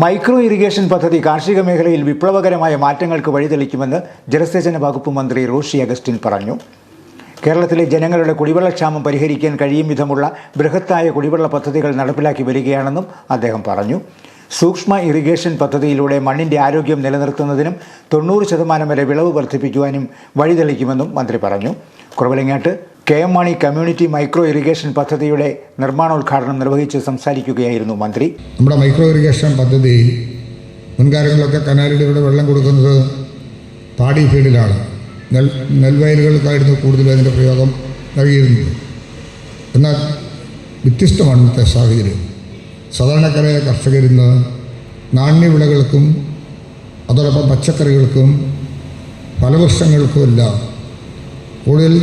Micro irrigation പദ്ധതി കാർഷിക മേഖലയിൽ വിപ്ലവകരമായ മാറ്റങ്ങൾക്ക് വഴിതെളിക്കുമെന്ന് ജലസേചന വകുപ്പ് മന്ത്രി റോഷി അഗസ്റ്റിൻ പറഞ്ഞു. കേരളത്തിലെ ജനങ്ങളുടെ കുടിവെള്ളക്ഷാമം പരിഹരിക്കാൻ കഴിയും വിധമുള്ള ബൃഹത്തായ കുടിവെള്ള പദ്ധതികൾ നടപ്പിലാക്കി വരികയാണെന്നും അദ്ദേഹം പറഞ്ഞു. സൂക്ഷ്മ ഇറിഗേഷൻ പദ്ധതിയിലൂടെ മണ്ണിന്റെ ആരോഗ്യം നിലനിർത്തുന്നതിനും തൊണ്ണൂറ് ശതമാനം വരെ വിളവ് വർദ്ധിപ്പിക്കുവാനും വഴിതെളിക്കുമെന്നും മന്ത്രി പറഞ്ഞു. Kuravilangad K M Mani community micro irrigation പദ്ധതിയുടെ നിർമ്മാണോദ്ഘാടനം നിർവഹിച്ച് സംസാരിക്കുകയായിരുന്നു മന്ത്രി. നമ്മുടെ മൈക്രോ ഇറിഗേഷൻ പദ്ധതി മുൻകാലങ്ങളിലൊക്കെ കനാലിലൂടെ വെള്ളം കൊടുക്കുന്നത് പാടി ഫീൽഡിലാണ്. നെൽ നെൽവയലുകൾക്കായിരുന്നു കൂടുതൽ അതിന്റെ പ്രയോഗം നൽകിയിരുന്നത്. എന്നാൽ വ്യത്യസ്തമാണ് ഇന്നത്തെ സാഹചര്യം. സാധാരണക്കാരായ കർഷകരിന്ന് നാണ്യവിളകൾക്കും അതോടൊപ്പം പച്ചക്കറികൾക്കും ഫലവൃക്ഷങ്ങൾക്കുമെല്ലാം കൂടുതൽ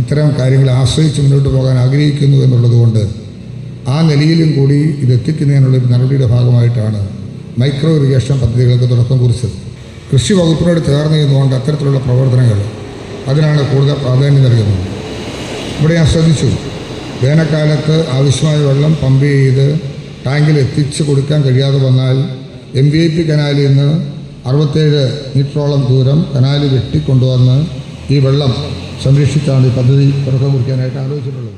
ഇത്തരം കാര്യങ്ങളെ ആശ്രയിച്ച് മുന്നോട്ട് പോകാൻ ആഗ്രഹിക്കുന്നു എന്നുള്ളതുകൊണ്ട് ആ നിലയിലും കൂടി ഇത് എത്തിക്കുന്നതിനുള്ള ഒരു നടപടിയുടെ ഭാഗമായിട്ടാണ് മൈക്രോ ഇറിഗേഷൻ പദ്ധതികൾക്ക് തുടക്കം കുറിച്ചത്. കൃഷി വകുപ്പിനോട് ചേർന്ന് നിന്നുകൊണ്ട് അത്തരത്തിലുള്ള പ്രവർത്തനങ്ങൾ അതിനാണ് കൂടുതൽ പ്രാധാന്യം നൽകുന്നത്. ഇവിടെ ഞാൻ ശ്രദ്ധിച്ചു. വേനൽക്കാലത്ത് ആവശ്യമായ വെള്ളം പമ്പ് ചെയ്ത് ടാങ്കിൽ എത്തിച്ച് കൊടുക്കാൻ കഴിയാതെ വന്നാൽ എം വി ഐ പി കനാലിൽ നിന്ന് അറുപത്തേഴ് മീറ്ററോളം ദൂരം കനാല് വെട്ടിക്കൊണ്ടുവന്ന് ഈ വെള്ളം സംരക്ഷിച്ചാണ് ഈ പദ്ധതി തുടക്കം കുറിക്കാനായിട്ട് ആലോചിച്ചിട്ടുള്ളത്.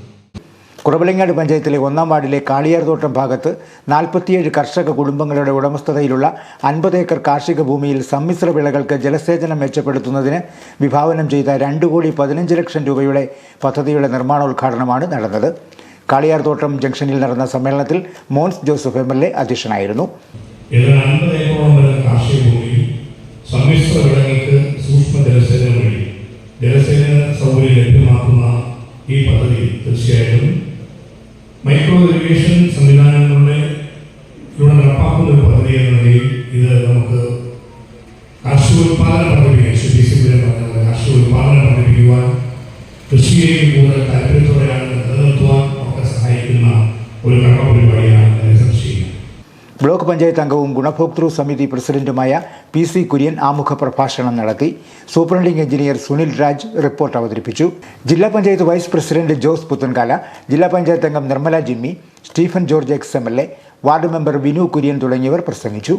കുറവലങ്ങാട് പഞ്ചായത്തിലെ ഒന്നാം വാർഡിലെ കാളിയാർതോട്ടം ഭാഗത്ത് നാൽപ്പത്തിയേഴ് കർഷക കുടുംബങ്ങളുടെ ഉടമസ്ഥതയിലുള്ള അൻപത് ഏക്കർ കാർഷിക ഭൂമിയിൽ സമ്മിശ്ര വിളകൾക്ക് ജലസേചനം മെച്ചപ്പെടുത്തുന്നതിന് വിഭാവനം ചെയ്ത രണ്ട് കോടി പതിനഞ്ച് ലക്ഷം രൂപയുടെ പദ്ധതിയുടെ നിർമ്മാണോദ്ഘാടനമാണ് നടന്നത്. കാളിയാർതോട്ടം ജംഗ്ഷനിൽ നടന്ന സമ്മേളനത്തിൽ Mons Joseph M L A അധ്യക്ഷനായിരുന്നു. സമ്മിശ്ര വിളകൾക്ക് സൂക്ഷ്മ ജലസേചനം വഴി ജലസേചന സൗകര്യം ലഭ്യമാക്കുന്ന ഈ പദ്ധതി തീർച്ചയായിട്ടും മൈക്രോ ഇറിഗേഷൻ സംവിധാനങ്ങളുടെ ഇവിടെ നടപ്പാക്കുന്ന ഒരു പദ്ധതി എന്ന നിലയിൽ ഇത് നമുക്ക് കാർഷികോൽപാദനം വർദ്ധിപ്പിക്കാൻ ശ്രീ പി സി പറഞ്ഞത് കാർഷികോൽപാദനം വർദ്ധിപ്പിക്കുവാൻ കൃഷിയെയും കൂടുതൽ താല്പര്യത്തോടെയാണ് നിലനിർത്തുവാൻ ഒക്കെ സഹായിക്കുന്ന ഒരു സംശയിക്കുന്നത് ബ്ലോക്ക് പഞ്ചായത്ത് അംഗവും ഗുണഭോക്തൃ സമിതി പ്രസിഡന്റുമായ പി സി കുര്യൻ ആമുഖ പ്രഭാഷണം നടത്തി superintending engineer Sunil Raj report അവതരിപ്പിച്ചു. ജില്ലാ പഞ്ചായത്ത് വൈസ് പ്രസിഡന്റ് ജോസ് പുത്തൻകാല ജില്ലാ പഞ്ചായത്ത് അംഗം Nirmala Jimmy Stephen George ex M L A ward member Vinu Kurian തുടങ്ങിയവർ പ്രസംഗിച്ചു.